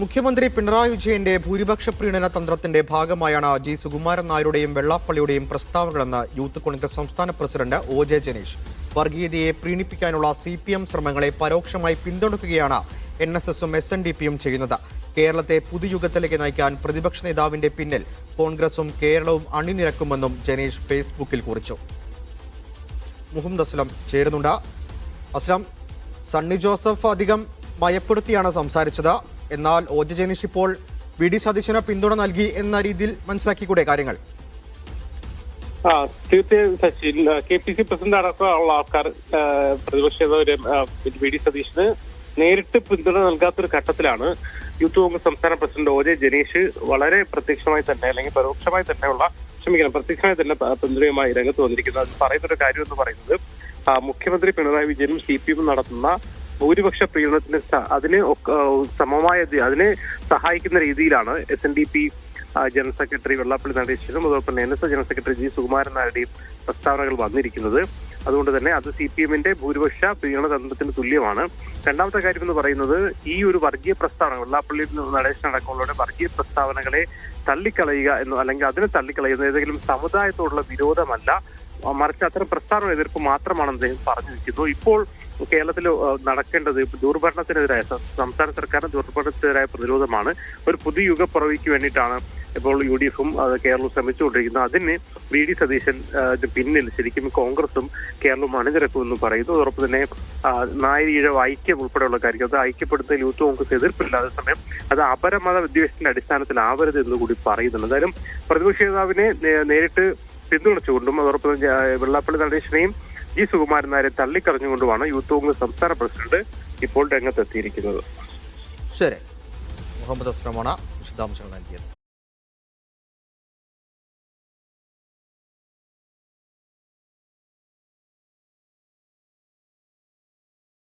മുഖ്യമന്ത്രി പിണറായി വിജയന്റെ ഭൂരിപക്ഷ പ്രീണന തന്ത്രത്തിന്റെ ഭാഗമായാണ് ജി സുകുമാരൻ നായരുടെയും വെള്ളാപ്പള്ളിയുടെയും പ്രസ്താവനകളെന്ന് യൂത്ത് കോൺഗ്രസ് സംസ്ഥാന പ്രസിഡന്റ് ഒ ജെ ജനീഷ്. വർഗീയതയെ പ്രീണിപ്പിക്കാനുള്ള സി പി എം ശ്രമങ്ങളെ പരോക്ഷമായി പിന്തുണക്കുകയാണ് എൻ എസ് എസും എസ് എൻ ഡി പിയും ചെയ്യുന്നത്. കേരളത്തെ പുതുയുഗത്തിലേക്ക് നയിക്കാൻ പ്രതിപക്ഷ നേതാവിന്റെ പിന്നിൽ കോൺഗ്രസും കേരളവും അണിനിരക്കുമെന്നും ജനീഷ് ഫേസ്ബുക്കിൽ കുറിച്ചു. മുഹമ്മദ് അസ്ലം ചേരുന്നുണ്ട്. അസ്ലം സണ്ണി ജോസഫ് അധികം മയപ്പെടുത്തിയാണ് സംസാരിച്ചത്. എന്നാൽ ഒ ജെ ജനീഷ് ഇപ്പോൾ വി ഡി സതീശന് പിന്തുണ നൽകി എന്ന രീതിയിൽ മനസ്സിലാക്കിക്കൂടെ കാര്യങ്ങൾ? തീർച്ചയായും Sasi K P C president അടക്കമുള്ള ആൾക്കാർ പ്രതിപക്ഷ നേതാവ് വി ഡി സതീഷിന് നേരിട്ട് പിന്തുണ നൽകാത്തൊരു ഘട്ടത്തിലാണ് യൂത്ത് കോൺഗ്രസ് സംസ്ഥാന പ്രസിഡന്റ് ഒ ജെ ജനീഷ് വളരെ പ്രത്യക്ഷമായി തന്നെ അല്ലെങ്കിൽ പരോക്ഷമായി തന്നെയുള്ള ക്ഷമിക്കണം പ്രത്യക്ഷമായി തന്നെ പിന്തുണയുമായി രംഗത്ത് വന്നിരിക്കുന്നത്. അത് പറയുന്ന ഒരു കാര്യം എന്ന് പറയുന്നത് മുഖ്യമന്ത്രി പിണറായി വിജയനും സി പി എമ്മും നടത്തുന്ന ഭൂരിപക്ഷ പ്രീണനത്തിന് സ- അതിന് സമമായ അതിന് സഹായിക്കുന്ന രീതിയിലാണ് S N D P general secretary Vellappally നടേശനും അതോടൊപ്പം തന്നെ N S S general secretary G Sukumaran നായരുടെയും പ്രസ്താവനകൾ വന്നിരിക്കുന്നത്. അതുകൊണ്ട് തന്നെ അത് സി പി എമ്മിന്റെ ഭൂരിപക്ഷ പ്രീണതന്ത്രത്തിന് തുല്യമാണ്. രണ്ടാമത്തെ കാര്യം എന്ന് പറയുന്നത് ഈ ഒരു വർഗീയ പ്രസ്താവന വെള്ളാപ്പള്ളി നടേശൻ അടക്കമുള്ളവരുടെ വർഗീയ പ്രസ്താവനകളെ തള്ളിക്കളയുക എന്ന് അല്ലെങ്കിൽ അതിനെ തള്ളിക്കളയുന്ന ഏതെങ്കിലും സമുദായത്തോടുള്ള വിരോധമല്ല മറിച്ച് അത്തരം പ്രസ്താവന എതിർപ്പ് മാത്രമാണ് അദ്ദേഹം പറഞ്ഞു ഇപ്പോൾ കേരളത്തിൽ നടക്കേണ്ടത് ദുർഭരണത്തിനെതിരായ സംസ്ഥാന സർക്കാരിന് ദുർഭരണത്തിനെതിരായ പ്രതിരോധമാണ്. ഒരു പുതിയ യുഗപ്പുറവിക്ക് വേണ്ടിയിട്ടാണ് ഇപ്പോൾ യു ഡി എഫും കേരളവും ശ്രമിച്ചുകൊണ്ടിരിക്കുന്നത്. അതിന് വി ഡി സതീശൻ പിന്നിൽ ശരിക്കും കോൺഗ്രസും കേരളവും അണിനിരക്കുമെന്ന് പറയുന്നു. അതോടൊപ്പം തന്നെ നായരീഴവ് ഐക്യം ഉൾപ്പെടെയുള്ള കാര്യം അത് ഐക്യപ്പെടുത്തൽ യൂത്ത് കോൺഗ്രസ് എതിർപ്പില്ല അതേസമയം അത് അപരമത വിദ്വേഷത്തിന്റെ അടിസ്ഥാനത്തിലാവരുത് എന്ന് കൂടി പറയുന്നുണ്ട്. എന്തായാലും പ്രതിപക്ഷ നേതാവിനെ നേരിട്ട് പിന്തുണച്ചുകൊണ്ടും അതോടൊപ്പം വെള്ളാപ്പള്ളി നടേശനെയും ജി സുകുമാരൻ നായരെ തള്ളിക്കറിഞ്ഞുകൊണ്ടുമാണ് യൂത്ത് കോൺഗ്രസ് സംസ്ഥാന പ്രസിഡന്റ് ഇപ്പോൾ രംഗത്തെത്തിയിരിക്കുന്നത്. ശരി. മുഹമ്മദ് അസ്ലമാണ് വിശദാംശങ്ങൾ നൽകിയത്.